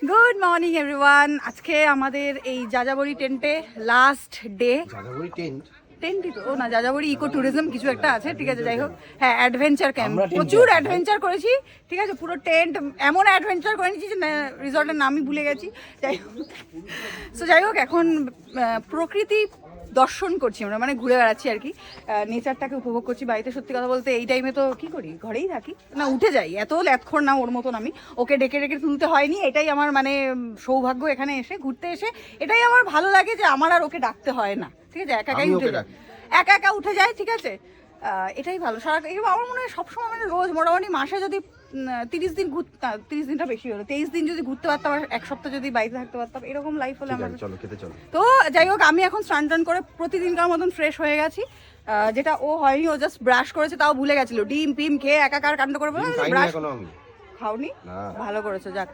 Good morning everyone আজকে আমাদের এই যাযাবরী টেন্টে লাস্ট ডে যাযাবরী টেন্ট টেন্টই তো ও না যাযাবরী ইকো ট্যুরিজম কিছু একটা আছে ঠিক আছে যাই হোক। হ্যাঁ অ্যাডভেঞ্চার ক্যাম্প প্রচুর অ্যাডভেঞ্চার করেছি ঠিক আছে পুরো টেন্ট এমন অ্যাডভেঞ্চার করে নিয়েছি যে রিসর্টের নামই ভুলে গেছি যাই হোক। সো যাই হোক এখন প্রকৃতি দর্শন করছি আমরা মানে ঘুরে বেড়াচ্ছি আর কি। নেচারটাকে উপভোগ করছি বাড়িতে সত্যি কথা বলতে এই টাইমে তো কি করি ঘরেই থাকি। না উঠে যাই এত ল্যাথখর না ওর মতন আমি। ওকে ডেকে ডেকে তুলতে হয়নি এটাই আমার মানে সৌভাগ্য এখানে এসে ঘুরতে এসে। এটাই আমার ভালো লাগে যে আমার আর ওকে ডাকতে হয় না ঠিক আছে? একা একাই উঠে যায় একা একা উঠে যায় ঠিক আছে? এটাই ভালো। সারা আমার মনে হয় সবসময় মানে রোজ মোটামুটি মাসে যদি তিরিশ দিন ঘুরতে তিরিশ দিনটা বেশি হলো। তেইশ দিন যদি ঘুরতে পারতাম আর এক সপ্তাহ যদি বাড়িতে থাকতে পারতাম এরকম লাইফ হলে আমার চলো খেতে চলো। তো যাই হোক আমি এখন স্নান টান করে প্রতিদিনকার মতন ফ্রেশ হয়ে গেছি। যেটা ও হয়নি ও জাস্ট ব্রাশ করেছে তাও ভুলে গেছিল। ডিম পিম খেয়ে একাকার কাণ্ড করে বলে ব্রাশ খাওনি? ভালো করেছ যাক।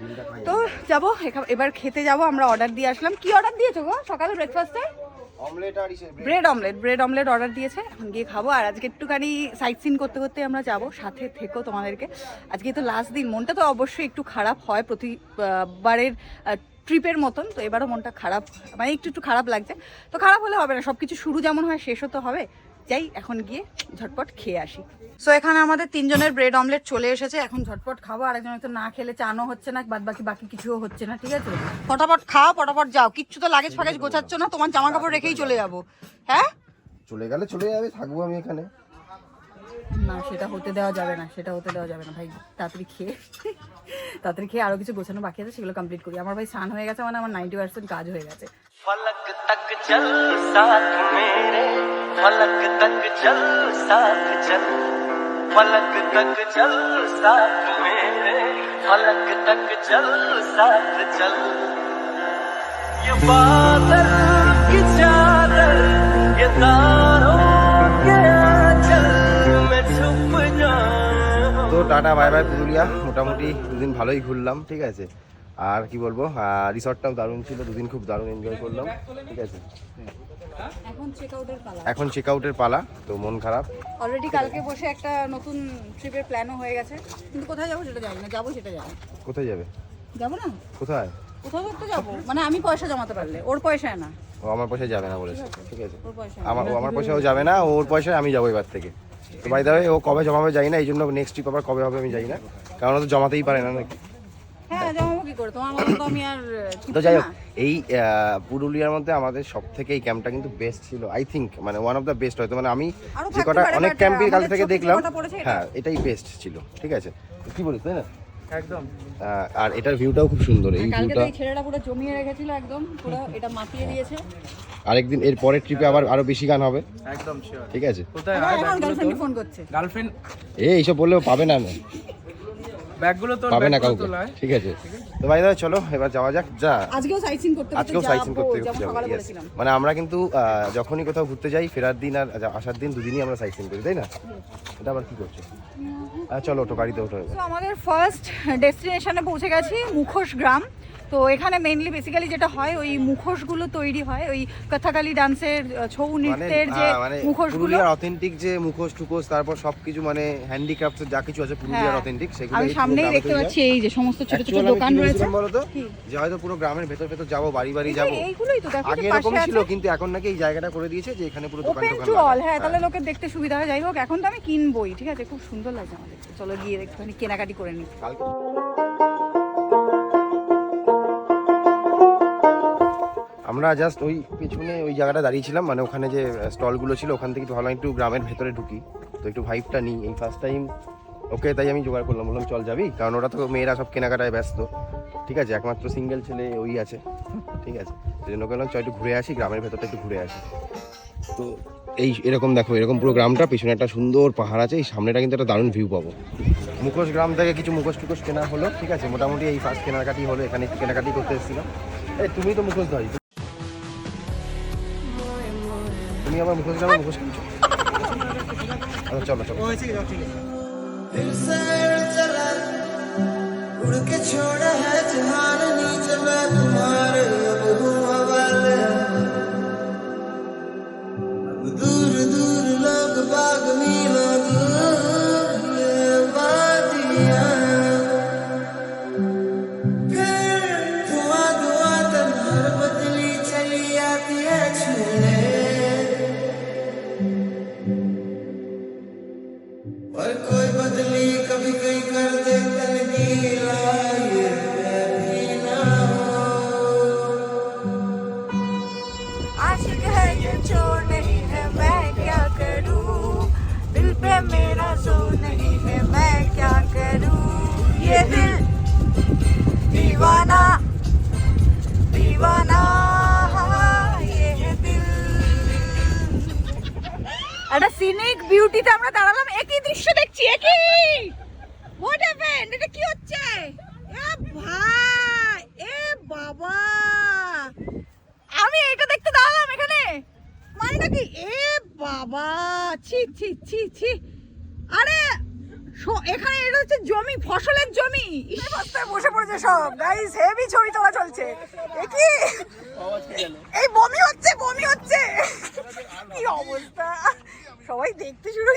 তো যাব এবার খেতে যাব আমরা অর্ডার দিয়ে আসলাম। কি অর্ডার দিয়েছ গো সকালে ব্রেকফাস্টে bread omelette bread omelette order দিয়েছে, এখন গিয়ে খাব। আর আজকে একটুখানি সাইট সিন করতে করতে আমরা যাব, সাথে থেকো তোমাদেরকে। আজকে তো লাস্ট দিন, মনটা তো অবশ্যই একটু খারাপ হয় প্রতিবারের ট্রিপের মতন, তো এবারও মনটা খারাপ মানে একটু একটু খারাপ লাগছে। তো খারাপ হলে হবে না সব কিছু শুরু যেমন হয়, শেষও তো হবে। যাই এখন গিয়ে ঝটপট খেয়ে আসি। সো এখানে আমাদের তিনজনের ব্রেড অমলেট চলে এসেছে এখন ঝটপট খাব। আরেকজন তো না খেলে চানও হচ্ছে না বাদ বাকি বাকি কিছুও হচ্ছে না ঠিক আছে? ফটাফট খাও ফটাফট যাও। কিচ্ছু তো লাগেজ ফাগেজ গোছাচ্ছ না তোমার জামা কাপড় রেখেই চলে যাব। হ্যাঁ? চলে গেলে চলে যাবে থাকব আমি এখানে। না সেটা হতে দেওয়া যাবে না সেটা হতে দেওয়া যাবে না ভাই। তাড়াতাড়ি খেয়ে তাড়াতাড়ি খেয়ে আরও কিছু গোছানো বাকি আছে সেগুলো কমপ্লিট করি। আমার ভাই স্নান হয়ে গেছে মানে আমার নাইনটি পার্সেন্ট কাজ হয়ে গেছে। ফলক তক চল সাথ মেরে फलक तक चल साथ चल फलक तक चल साथ मेरे फलक तक चल साथ चल ये बादल की चादर ये तारों के आंचल में छुप जाऊं তো টাটা বাই বাই পুরুলিয়া মোটামুটি দুদিন ভালোই ঘুরলাম ঠিক আছে আর কি বলব রিসর্টটাও দারুণ ছিল দুদিন খুব দারুণ এনজয় করলাম ঠিক আছে? এখন চেক আউটের পালা তো মন খারাপ। অলরেডি কালকে বসে একটা নতুন ট্রিপের প্ল্যানও হয়ে গেছে। কিন্তু কোথায় যাব সেটা জানি না যাব সেটা জানি কোথায় যাবে? যাব না? কোথায়? কোথাও তো যাব। মানে আমি পয়সা জমাতে পারলে ওর পয়সায় না। ও আমার পয়সায় যাবে না বলেছে ঠিক আছে ওর পয়সা আমার ও আমার পয়সাও যাবে না ওর পয়সায় আমি যাব এবার থেকে। তো বাই দাবে ও কবে জমাবে যাই না এই জন্য নেক্সট ট্রিপ আবার কবে হবে আমি যাই না কারণ ও তো জমাতেই পারে না নাকি। তোমার মতো তো আমি আর তো যাই হোক এই পুরুলিয়ার মধ্যে আমাদের সব থেকে এই ক্যাম্পটা কিন্তু বেস্ট ছিল আই থিঙ্ক মানে ওয়ান অফ দ্য বেস্ট হয়তো মানে আমি যে কটা অনেক ক্যাম্পই কাল থেকে দেখলাম হ্যাঁ এটাই বেস্ট ছিল ঠিক আছে? কি বলিস তাই না? একদম। আর এটার ভিউটাও খুব সুন্দর এই ভিউটা ছেলেটা পুরো জমিয়ে রেখেছিল একদম পুরো এটা মাতিয়ে দিয়েছে। আরেকদিন এর পরের ট্রিপে আবার আরও বেশি গান হবে। একদম ঠিক আছে? কোথায়? গার্লফ্রেন্ড ফোন করছে। গার্লফ্রেন্ড এ এইসব বললেও পাবে না না। ব্যাগগুলো তো পাবে না কাউকে। ঠিক আছে। তো ভাই দাদা চলো এবার যাওয়া যাক যা। আজকেও সাইট করতে আজকেও যাব মানে আমরা কিন্তু যখনই কোথাও ঘুরতে যাই ফেরার দিন আর আসার দিন দুদিনই আমরা সাইসিং করি তাই না? এটা আবার কি করছ? চলো ওটো গাড়িতে ওঠো আমাদের ফার্স্ট ডেস্টিনেশনে পৌঁছে গেছি মুখোশ গ্রাম। তো এখানে মেইনলি বেসিক্যালি যেটা হয় ওই মুখোশগুলো তৈরি হয় ওই কথাকালি ডান্সের ছৌ মানে নৃত্যের যে মানে মুখোশগুলো। অথেন্টিক যে মুখোশ টুকোশ তারপর সবকিছু মানে হ্যান্ডিক্রাফট যা কিছু আছে পুরুলিয়ার হ্যাঁ। অথেন্টিক সেগুলো আমি সামনেই দেখতে পাচ্ছি এই যে সমস্ত ছোট ছোট দোকান রয়েছে। ভেবেছিলাম বলো তো যে হয়তো পুরো গ্রামের ভেতর ভেতর যাব বাড়ি বাড়ি যাব। এইগুলোই তো দেখো আগে এরকম ছিল কিন্তু এখন নাকি এই জায়গাটা করে দিয়েছে যে এখানে পুরো দোকান টু অল হ্যাঁ। তাহলে লোকের দেখতে সুবিধা হয়। যাই হোক এখন তো আমি কিনবই ঠিক আছে? খুব সুন্দর লাগছে আমাদের। চলো গিয়ে একটুখানি কেনাকাটি করে নিই। কালকে। আমরা জাস্ট ওই পেছনে ওই জায়গাটা দাঁড়িয়েছিলাম মানে ওখানে যে স্টলগুলো ছিল, ওখান থেকে ভাবলাম একটু গ্রামের ভেতরে ঢুকি। তো একটু ভাইবটা নিই। এই ফার্স্ট টাইম ওকে তাই আমি জোগাড় করলাম। বললাম, চল যাবি? কারণ ওরা তো মেয়েরা সব কেনাকাটায় ব্যস্ত। ঠিক আছে? একমাত্র সিঙ্গেল ছেলে ওই আছে। ঠিক আছে? সেই জন্য বললাম, চল একটু ঘুরে আসি, গ্রামের ভেতরটা একটু ঘুরে আসি। তো এই এরকম দেখো, এরকম পুরো গ্রামটা, পিছনে একটা সুন্দর পাহাড় আছে, এই সামনেটা কিন্তু একটা দারুণ ভিউ পাবো। মুখোশ গ্রাম থেকে কিছু মুখোশ টুকোশ কেনা হলো, ঠিক আছে? মোটামুটি এই ফার্স্ট কেনাকাটি হলো, এখানে কেনাকাটি করতে এসেছিলাম। এই তুমি তো মুখোশ ধরি। তুমি আবার মুখোশ গ্রামে মুখোশ কিনছো আচ্ছা চলো চলো उड़ के छोड़ा है जहान नीचे मैं तुम्हारे अब हूँ বিউটিতে আমরা দাঁড়ালাম, একই দৃশ্য দেখছি, একই। হোয়াট হ্যাপেন্ড এটা কি হচ্ছে? এ ভাই, এ বাবা। আমি এটা দেখতে দাঁড়ালাম এখানে। মানেটা কি এ বাবা, ছি ছি ছি ছি। আরে এখানে এটা হচ্ছে জমি, ফসলের জমি। রাস্তায় বসে পড়েছে সব। গাইস হেভি ছবি তোলা চলছে। কি? এই বমি হচ্ছে বমি হচ্ছে। কি অবস্থা? সবাই দেখতে শুরু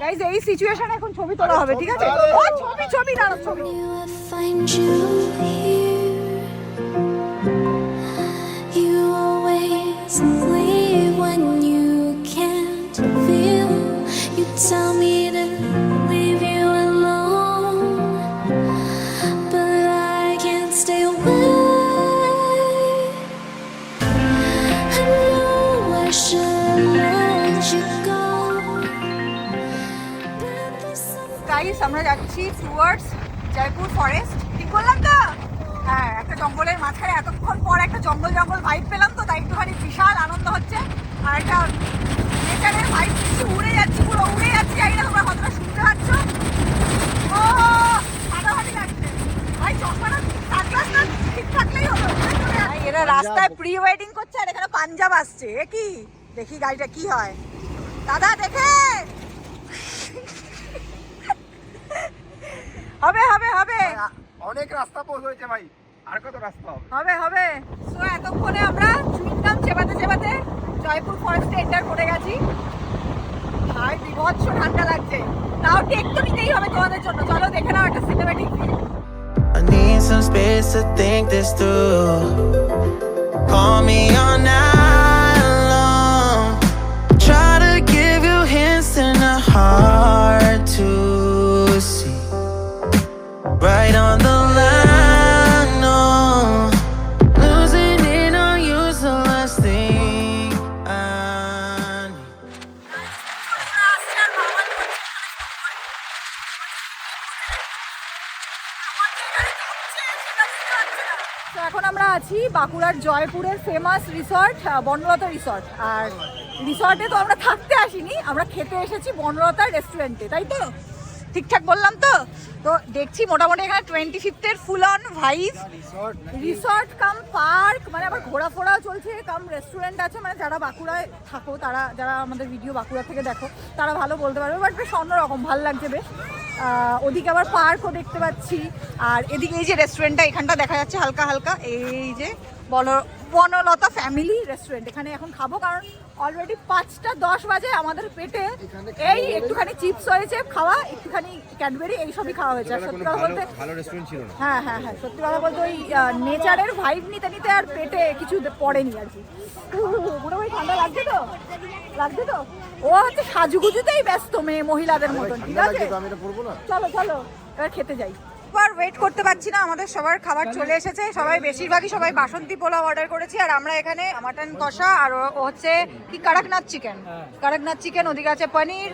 গাইজ এই! সিচুয়েশন এখন ছবি তোলা হবে ঠিক আছে? ও ছবি ছবি দাঁড়াও ছবি। গাইস আমরা যাচ্ছি টুয়ার্ডস জয়পুর ফরেস্ট ঠিক বললাম তো? হ্যাঁ একটা জঙ্গলের মাঝখানে এতক্ষণ পর একটা জঙ্গল জঙ্গল ভাইব পেলাম তো তাই একটুখানি বিশাল আনন্দ হচ্ছে। আর একটা নেচারের ভাইব কিছু উড়ে যাচ্ছি পুরো উড়ে যাচ্ছি জানি না তোমরা কতটা শুনতে পাচ্ছ। ও ফাটাফাটি লাগছে। ভাই চশমাটা সানগ্লাসটা ঠিক থাকলেই হলো ভাই, এরা রাস্তায় প্রি ওয়েডিং করছে আর এখানে পাঞ্জাব আসছে এ কি? দেখি গাড়িটা কি হয়। দাদা দেখে! হবে হবে হবে। অনেক রাস্তা পোষ হয়েছে ভাই। আর কত রাস্তা হবে? হবে হবে। সো এতক্ষণে আমরা চুইংগাম চেবাতে চেবাতে জয়পুর ফরেস্টে এন্টার করে গেছি। ভাই বিভৎস ঠান্ডা লাগছে। তাও টেক তো নিতেই হবে তোমাদের জন্য। চলো দেখে নাও একটা cinematic I need some space to think this through. Call me night long. Try to give you hints and a hard to see. Right on the line, no. Losing it on you's the last thing I need. তো এখন আমরা আছি বাঁকুড়ার জয়পুরের famous resort Banalata resort আর রিসর্টে তো আমরা থাকতে আসিনি আমরা খেতে এসেছি বনলতা রেস্টুরেন্টে তাই তো ঠিকঠাক বললাম তো? তো দেখছি মোটামুটি এখানে twenty ফিফথের full on vibes resort cum park মানে আবার ঘোরাফোরাও চলছে কাম রেস্টুরেন্ট আছে মানে যারা বাঁকুড়ায় থাকো তারা যারা আমাদের ভিডিও বাঁকুড়া থেকে দেখো তারা ভালো বলতে পারবে বাট বেশ অন্যরকম ভালো লাগছে বেশ। ওদিকে আবার পার্কও দেখতে পাচ্ছি আর এদিকে এই যে রেস্টুরেন্টটা এখানটা দেখা যাচ্ছে হালকা হালকা এই যে বন বনলতা ফ্যামিলি রেস্টুরেন্ট এখানে এখন খাব কারণ অলরেডি পাঁচটা দশ বাজে আমাদের পেটে। এই একটুখানি চিপস হয়েছে খাওয়া একটুখানি ক্যাডবেরি এইসবই খাওয়া হয়েছে। আর সত্যি কথা বলতে হ্যাঁ হ্যাঁ হ্যাঁ সত্যি কথা বলতে ওই নেচারের ভাইব নিতে নিতে আর পেটে কিছু পড়েনি আর কি। মোটামুটি ঠান্ডা লাগছে তো? লাগছে তো? ও হচ্ছে সাজুগুজুতেই ব্যস্ত মেয়ে মহিলাদের মতন ঠিক আছে? চলো চলো এবার খেতে যাই। এবার ওয়েট করতে পারছি না আমাদের সবার খাবার চলে এসেছে সবাই বেশিরভাগই সবাই বাসন্তী পোলাও অর্ডার করেছি আর আমরা এখানে মাটন কষা আর হচ্ছে কি কাড়াকনাথ চিকেন কাড়াকনাথ চিকেন ওদিকে আছে পনির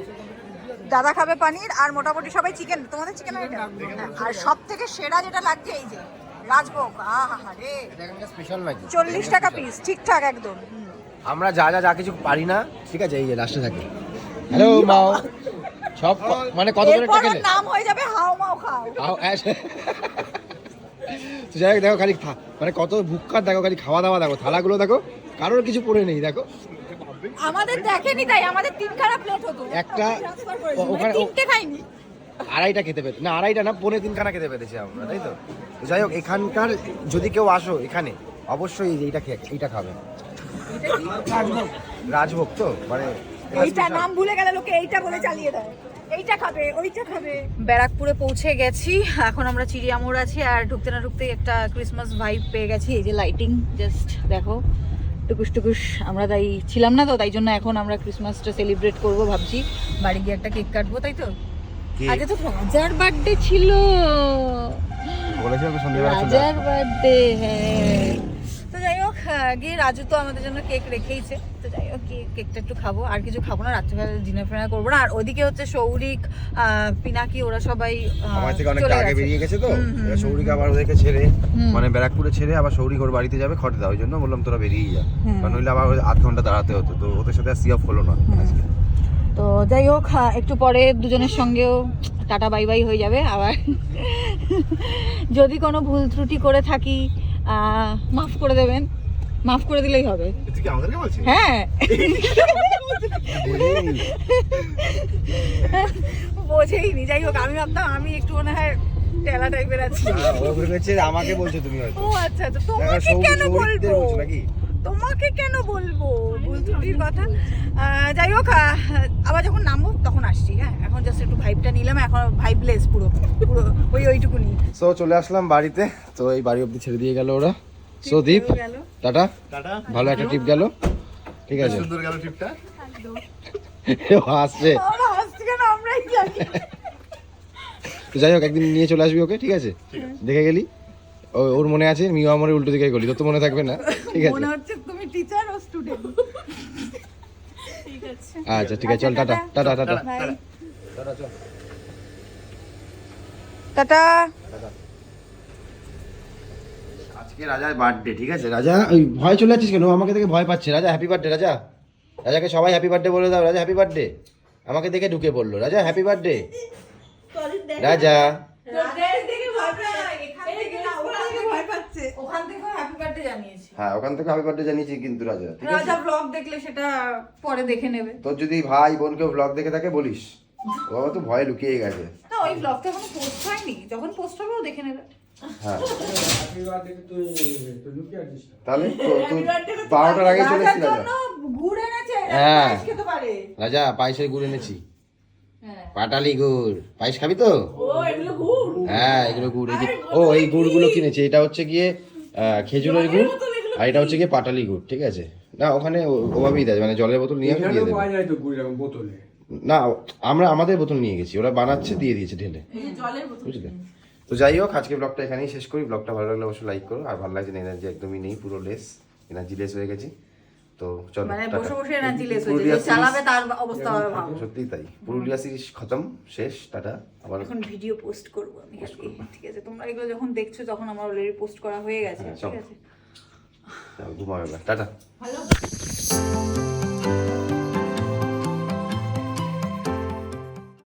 দাদা খাবে পনির আর মোটামুটি সবাই চিকেন তোমাদের চিকেন আর সব থেকে সেরা যেটা লাগছে এই যে রাজভোগ। আহা স্পেশাল নাকি? চল্লিশ টাকা পিস ঠিকঠাক একদম। আমরা যা যা যা কিছু পারি না ঠিক আছে এই যে লাস্টে থাকে। হ্যালো মাও সব মানে কত করে টাকা নাম হয়ে যাবে হাও মাও খাও। যাই হোক দেখো খালি মানে কত ভুক্কার দেখো খালি খাওয়া দাওয়া দেখো থালাগুলো দেখো। কারোর কিছু পড়ে নেই দেখো। আমাদের দেখেনি তাই আমাদের তিনখানা প্লেট হতো। একটা- মানে ওখানে- তিনটে খাইনি। আড়াইটা খেতে পেতে না আড়াইটা না পৌনে তিনখানা খেতে পেরেছি আমরা তাই তো? যাই হোক এখানকার যদি কেউ আসো এখানে অবশ্যই এইটা খেয়ে এইটা খাবে। রাজভোগ তো মানে এইটা নাম ভুলে গেলে লোকে এইটা বলে চালিয়ে দেয়। এইটা খাবে ওইটা খাবে। ব্যারাকপুরে পৌঁছে গেছি। এখন আমরা চিড়িয়ামোড় আছি আর ঢুকতে না ঢুকতেই একটা ক্রিসমাস ভাইব পেয়ে গেছি। এই যে লাইটিং জাস্ট দেখো টুকুস টুকুস। আমরা তাই ছিলাম না তো তাই জন্য এখন আমরা ক্রিসমাসটা সেলিব্রেট করব ভাবছি। বাড়ি গিয়ে একটা কেক কাটবো তাই তো? আগে তো রাজার বার্থডে ছিল। রাজার বার্থডে হ্যাঁ। গিয়ে রাজু তো আমাদের জন্য কেক রেখেইছে। তো যাই হোক কেক- কেকটা একটু খাব। আর কিছু খাব না রাত্রিবেলা ডিনার ফিনার করব না। আর ওদিকে হচ্ছে সৌরিক পিনাকি ওরা সবাই আমার থেকে চলে আগে। বেরিয়ে গেছে তো। সৌরিক আবার ওদেরকে ছেড়ে মানে ব্যারাকপুরে ছেড়ে আবার সৌরিক ওর বাড়িতে যাবে দেওয়া ওই জন্য। বললাম তোরা বেরিয়েই যা। কারণ নইলে আবার আধ ঘণ্টা দাঁড়াতে হতো। তো ওদের সাথে আর সি অফ হলো না আজকে। তো যাই হোক একটু পরে দুজনের সঙ্গেও টাটা বাই বাই হয়ে যাবে। আবার যদি কোনো ভুল ত্রুটি করে থাকি মাফ করে দেবেন। মাফ করে দিলেই হবে। হ্যাঁ। বোঝেইনি যাই হোক আমি ভাবতাম আমি একটু মনে হয় টেলা টাইপের আছি। ও আমাকে বলছো তুমি হয়তো। ও আচ্ছা আচ্ছা তোমাকে কেন বলব? তোমাকে কেন বলব? ভুল ত্রুটির কথা। যাই হোক আবার যখন নামবো তখন আসছি হ্যাঁ। এখন জাস্ট একটু ভাইবটা নিলাম এখন ভাইবলেস পুরো পুরো ওই ওইটুকুনি। সো চলে আসলাম বাড়িতে। তো এই বাড়ি অবধি ছেড়ে দিয়ে গেল ওরা। সো দীপ টাটা টাটা ভালো একটা ট্রিপ গেল? ঠিক আছে। সুন্দর গেল ট্রিপটা ও হাসছে। কেন? আমরাই জানি। যাই হোক একদিন নিয়ে চলে আসবি ওকে ঠিক আছে? দেখে গেলি? ও- ওর মনে আছে? মিও আমার উল্টো দিকে গলি তোর তো মনে থাকবে না। ঠিক আছে। মনে হচ্ছে তুমি টিচার ও স্টুডেন্ট আচ্ছা ঠিক আছে চল টাটা। টাটা। Tata tata. চল। টাটা। আজকে রাজার বার্থডে ঠিক আছে? রাজা ওই ভয় চলে যাচ্ছিস কেন? আমাকে দেখে ভয় পাচ্ছে। রাজা হ্যাপি বার্থডে রাজা। রাজাকে সবাই হ্যাপি বার্থডে বলে দাও। রাজা হ্যাপি বার্থডে আমাকে দেখে ঢুকে পড়ল। রাজা হ্যাপি বার্থডে রাজা। ওখান থেকে হ্যাপি বার্থডে জানিয়েছি হ্যাঁ ওখান থেকে হ্যাপি বার্থডে জানিয়েছি কিন্তু রাজা ঠিক আছে? রাজা ব্লগ দেখলে সেটা পরে দেখে নেবে। তোর যদি ভাই বোন কেউ ব্লগ দেখে থাকে বলিস ও বাবা তো ভয় লুকিয়ে গেছে। না ওই ব্লগটা এখনও পোস্ট হয়নি। যখন পোস্ট হবে ও দেখে নেবে। হ্যাঁ। তাহলে তুই বারোটার আগে চলে এসেছি রাজা হ্যাঁ। রাজা পায়েসের গুড় এনেছি। হ্যাঁ। পাটালি গুড়। পায়েস খাবি তো? হ্যাঁ এগুলো গুড় ও এই গুড়গুলো কিনেছি। এটা হচ্ছে গিয়ে খেজুরের গুড় আর এটা হচ্ছে গিয়ে পাটালি গুড় ঠিক আছে? না ওখানে ওভাবেই দেয় মানে জলের বোতল নিয়ে দিয়ে দেবে। না আমরা আমাদের বোতল নিয়ে গেছি ওরা বানাচ্ছে দিয়ে দিয়েছে ঢেলে। বুঝলে? তো যাই হোক আজকে ব্লগটা এখানেই শেষ করি। ব্লগটা ভালো লাগলে অবশ্যই লাইক করো। আর ভালো লাগছে না এনার্জি একদমই নেই পুরো লেস এনার্জি লেস হয়ে গেছি। তো চলো মানে বসে বসে এনার্জি লেস হয়েছে পুরুলিয়া যে চালাবে তার অবস্থা হবে ভাব series- সত্যিই তাই। পুরুলিয়া সিরিজ খতম শেষ টাটা। আবার এখন ভিডিও পোস্ট করব আমি ঠিক আছে তোমরা এগুলো যখন দেখছ তখন আমার অলরেডি পোস্ট করা হয়ে গেছে। হ্যাঁ, ঠিক চলো। আছে। ঘুমাবে টাটা।